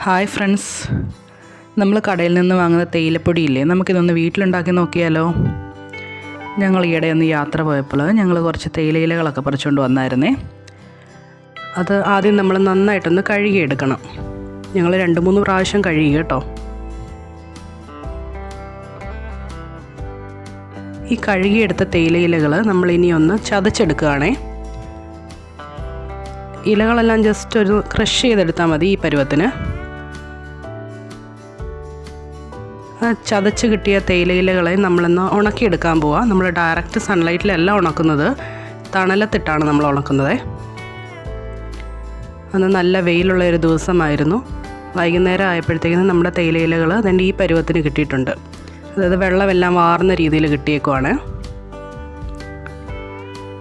Hi friends നമ്മൾ കടയിൽ നിന്ന് വാങ്ങുന്ന തേയിലപ്പൊടി ഇല്ലേ? നമുക്കിതൊന്ന് വീട്ടിലുണ്ടാക്കി നോക്കിയാലോ? ഞങ്ങൾ ഈയിടെ ഒന്ന് യാത്ര പോയപ്പോൾ ഞങ്ങൾ കുറച്ച് തേയിലയിലകളൊക്കെ പറിച്ചുകൊണ്ട് വന്നായിരുന്നേ. അത് ആദ്യം നമ്മൾ നന്നായിട്ടൊന്ന് കഴുകിയെടുക്കണം. ഞങ്ങൾ രണ്ട് മൂന്ന് പ്രാവശ്യം കഴുകി കേട്ടോ. ഈ കഴുകിയെടുത്ത തേയിലയിലകൾ നമ്മൾ ഇനി ഒന്ന് ചതച്ചെടുക്കുകയാണേ. ഇലകളെല്ലാം ജസ്റ്റ് ഒരു ക്രഷ് ചെയ്തെടുത്താൽ മതി ഈ പരുവത്തിന്. ചതച്ച് കിട്ടിയ തേയിലയിലകളെ നമ്മളിന്ന് ഉണക്കിയെടുക്കാൻ പോവാം. നമ്മൾ ഡയറക്റ്റ് സൺലൈറ്റിലല്ല ഉണക്കുന്നത്. തണലത്തിട്ടാണ് നമ്മൾ ഉണക്കുന്നത്. അന്ന് നല്ല വെയിലുള്ള ഒരു ദിവസമായിരുന്നു. വൈകുന്നേരം ആയപ്പോഴത്തേക്കും നമ്മുടെ തേയിലയിലകൾ അതിന്റെ ഈ പരുവത്തിന് കിട്ടിയിട്ടുണ്ട്. അതായത് വെള്ളമെല്ലാം വാർന്ന രീതിയിൽ കിട്ടിയേക്കുവാണ്.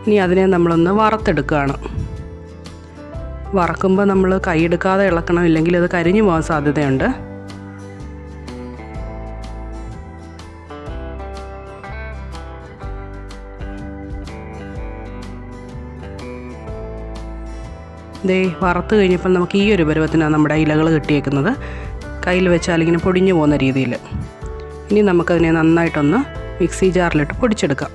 ഇനി അതിനെ നമ്മളൊന്ന് വറുത്തെടുക്കുകയാണ്. വറക്കുമ്പോൾ നമ്മൾ കൈയെടുക്കാതെ ഇളക്കണം ഇല്ലെങ്കിൽ അത് കരിഞ്ഞു പോകാൻ സാധ്യതയുണ്ട്. ദേ വറുത്ത് കഴിഞ്ഞപ്പോൾ നമുക്ക് ഈ ഒരു പരുവത്തിനാണ് നമ്മുടെ ഇലകൾ കിട്ടിയേക്കുന്നത്. കയ്യിൽ വെച്ചാൽ ഇങ്ങനെ പൊടിഞ്ഞു പോകുന്ന രീതിയിൽ. ഇനി നമുക്കതിനെ നന്നായിട്ടൊന്ന് മിക്സി ജാറിലിട്ട് പൊടിച്ചെടുക്കാം.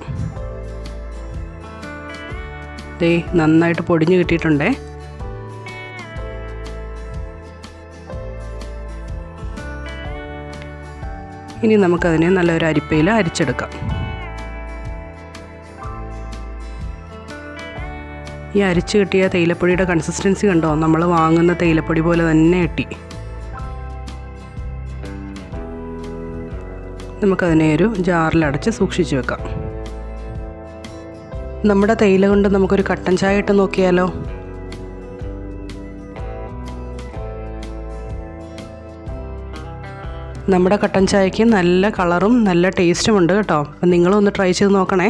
ദേ നന്നായിട്ട് പൊടിഞ്ഞ് കിട്ടിയിട്ടുണ്ടേ. ഇനി നമുക്കതിനെ നല്ലൊരു അരിപ്പയിൽ അരിച്ചെടുക്കാം. ഈ അരിച്ച് കിട്ടിയ തേയിലപ്പൊടിയുടെ കൺസിസ്റ്റൻസി കണ്ടോ? നമ്മൾ വാങ്ങുന്ന തേയിലപ്പൊടി പോലെ തന്നെ കിട്ടി. നമുക്കതിനെ ഒരു ജാറിലടച്ച് സൂക്ഷിച്ചു വെക്കാം. നമ്മുടെ തേയില കൊണ്ട് നമുക്കൊരു കട്ടൻ ചായ ഇട്ട് നോക്കിയാലോ? നമ്മുടെ കട്ടൻ ചായക്ക് നല്ല കളറും നല്ല ടേസ്റ്റും ഉണ്ട് കേട്ടോ. അപ്പം നിങ്ങളൊന്ന് ട്രൈ ചെയ്ത് നോക്കണേ.